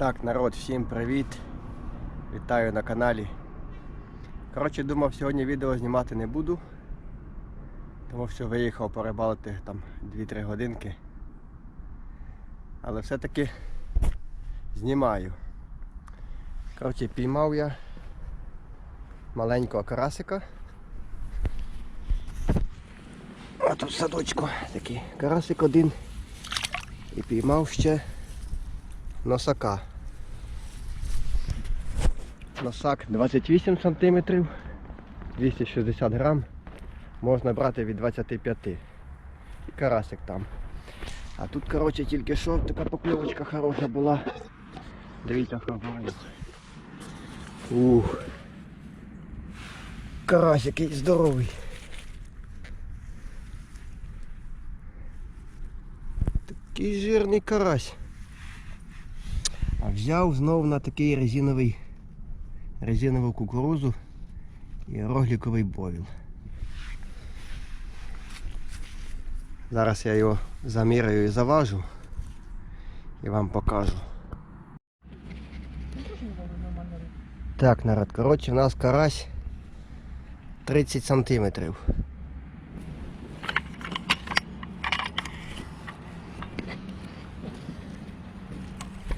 Так, народ, всім привіт. Вітаю на каналі. Коротше, думав, сьогодні відео знімати не буду. Тому що виїхав порибалити там 2-3 годинки. Але все-таки знімаю. Коротше, піймав я маленького карасика. А тут в садочку такий карасик один. І піймав ще носака. Носак 28 см, 260 грам. Можна брати від 25. І карасик там. А тут, коротше, тільки що така покльовочка хороша була. Дивіться, хабарів. Ух. Карась який здоровий. Такий жирний карась. А взяв знов на такий резиновий резинову кукурузу і рогліковий бовіл. Зараз я його заміряю і заважу і вам покажу. Так, народ, коротше, у нас карась 30 сантиметрів.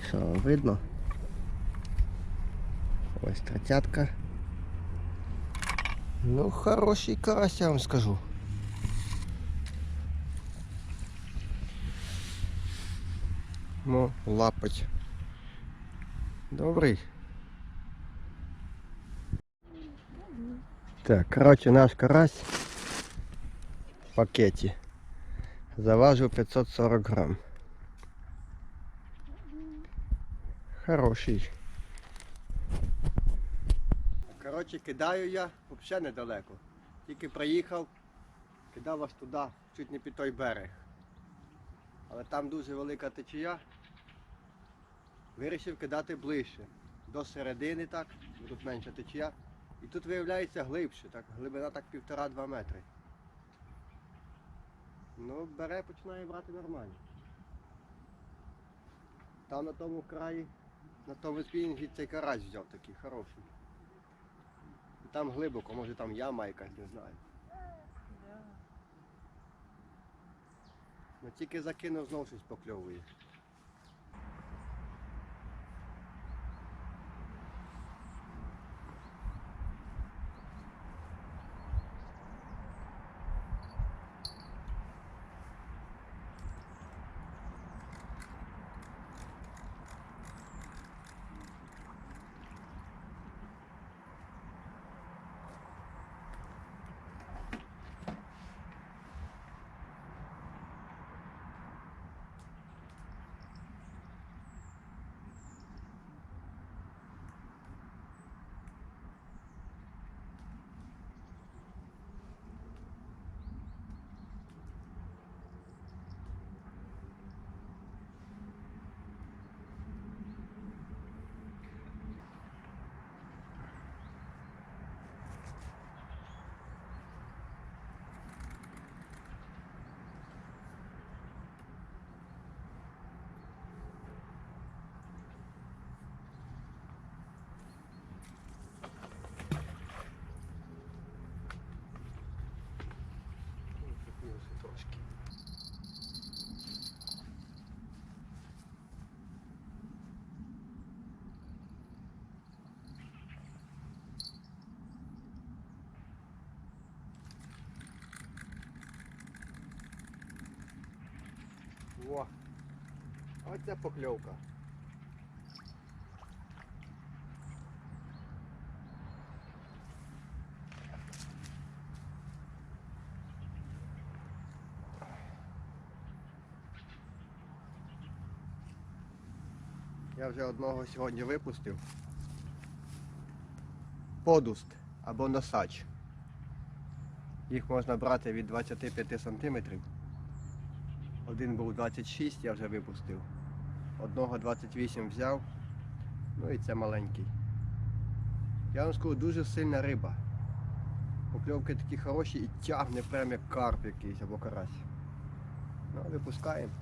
Що, видно? Ось тридцятка. Ну, хороший карась, я вам скажу. Ну, лапать. Добрий. Так, короче, наш карась в пакеті. Заважив 540 грам. Хороший. Коротше, кидаю я взагалі недалеко. Тільки приїхав, кидав аж туди, чуть не під той берег. Але там дуже велика течія. Вирішив кидати ближче. До середини так, бо тут менша течія. І тут виявляється глибше, так, глибина так півтора-два метри. Ну, бере, починає брати нормально. Там на тому краї, на тому спінінгі цей карась взяв такий хороший. Там глибоко, може там яма якась, не знаю. Ну тільки закинув знову щось покльовує. Трошки. О, оце покльовка. Я вже одного сьогодні випустив. Подуст або носач. Їх можна брати від 25 см. Один був 26, я вже випустив. Одного 28 взяв. Ну і це маленький. Я вам скажу, дуже сильна риба. Покльовки такі хороші і тягне прям як карп якийсь або карась. Ну, випускаємо.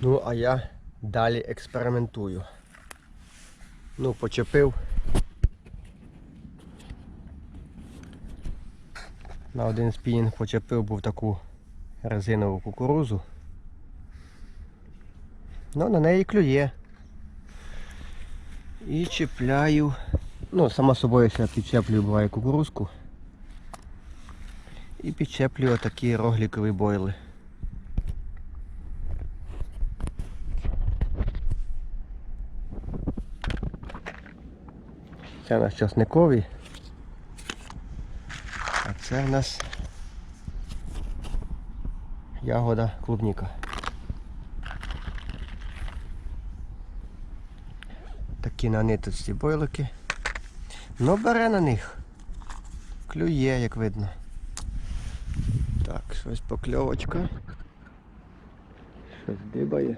Ну, а я далі експериментую. Ну, почепив. На один спінінг почепив був таку резинову кукурузу. Ну, на неї клює. І чіпляю. Ну, само собою ще підчеплюю буває кукурузку. І підчеплюю отакі роглікові бойли. Це у нас часникові. А це в нас ягода клубніка. Такі на ниточці бойлики. Ну бере на них. Клює, як видно. Так, щось покльовочка. Щось дибає.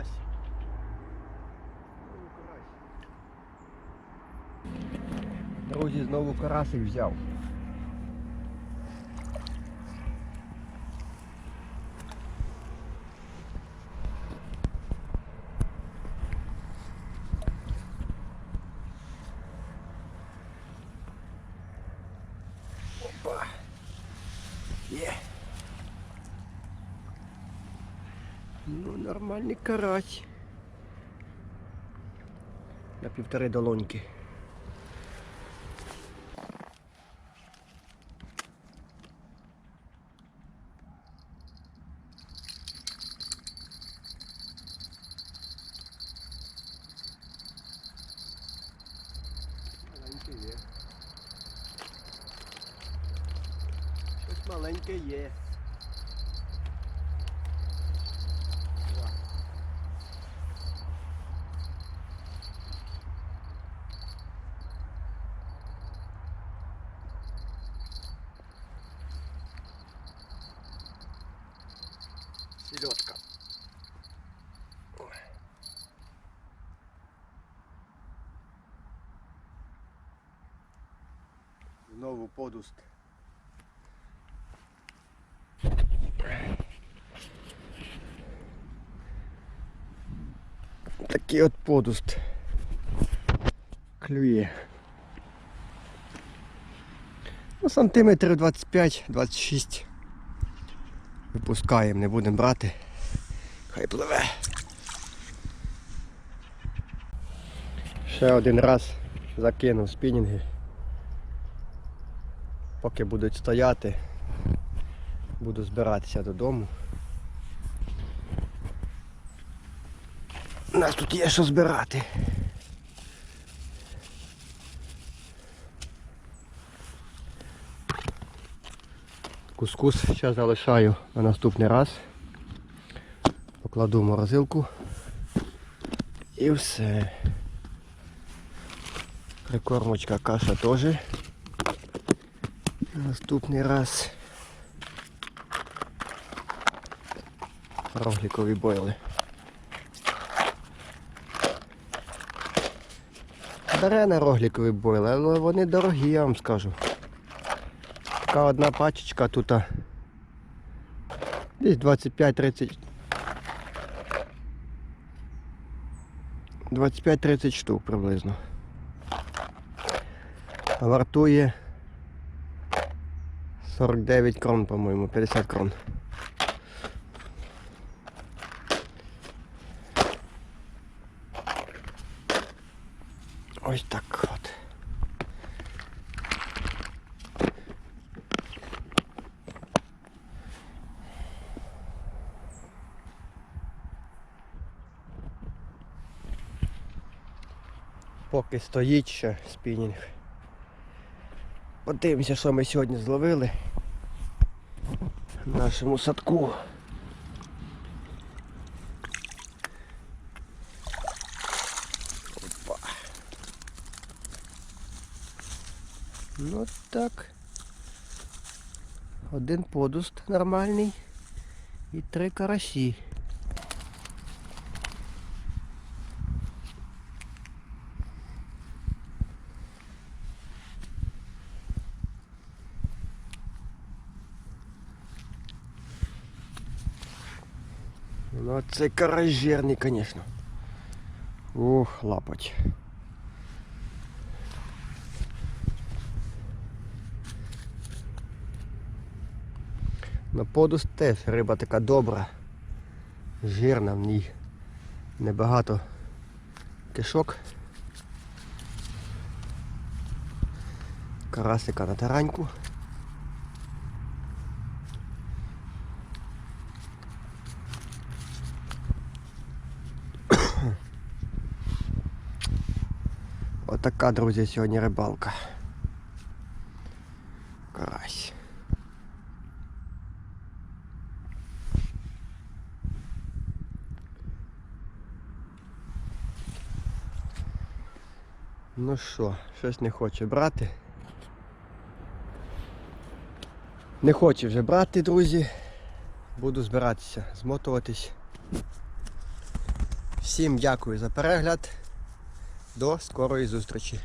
Карась. Знову карась. Друзі, знову карасик взяв. Опа. Є. Ну, нормальний карась. На півтори долоньки. Маленьке є. Щось маленьке є. Селедка. Знову подуст. Такий от подуст. Клює. Ну, сантиметрів 25-26. Випускаємо, не будемо брати. Хай пливе. Ще один раз закинув спінінги. Поки будуть стояти, буду збиратися додому. У нас тут є що збирати. Кускус зараз залишаю на наступний раз. Покладу в морозилку. І все. Прикормочка каша теж. На Наступний раз. Роглікові бойли. Бере на роглікові бойли, але вони дорогі, я вам скажу. Така одна пачечка тут. Десь 25-30. 25-30 штук приблизно. Вартує 49 крон, по-моєму, 50 крон. Ось так Поки стоїть ще спінінг. Подивимося, що ми сьогодні зловили в нашому садку. Опа. Ну так. Один подуст нормальний і три карасі. Ну це каражерний, конечно. Ух, лапать. На подус теж риба така добра, жирна в ній. Небагато кишок. Карасика на тараньку. Отака, друзі, сьогодні рибалка. Карась. Ну що, щось не хоче брати. Не хоче вже брати, друзі. Буду збиратися, змотуватись. Всім дякую за перегляд. До скорої зустрічі.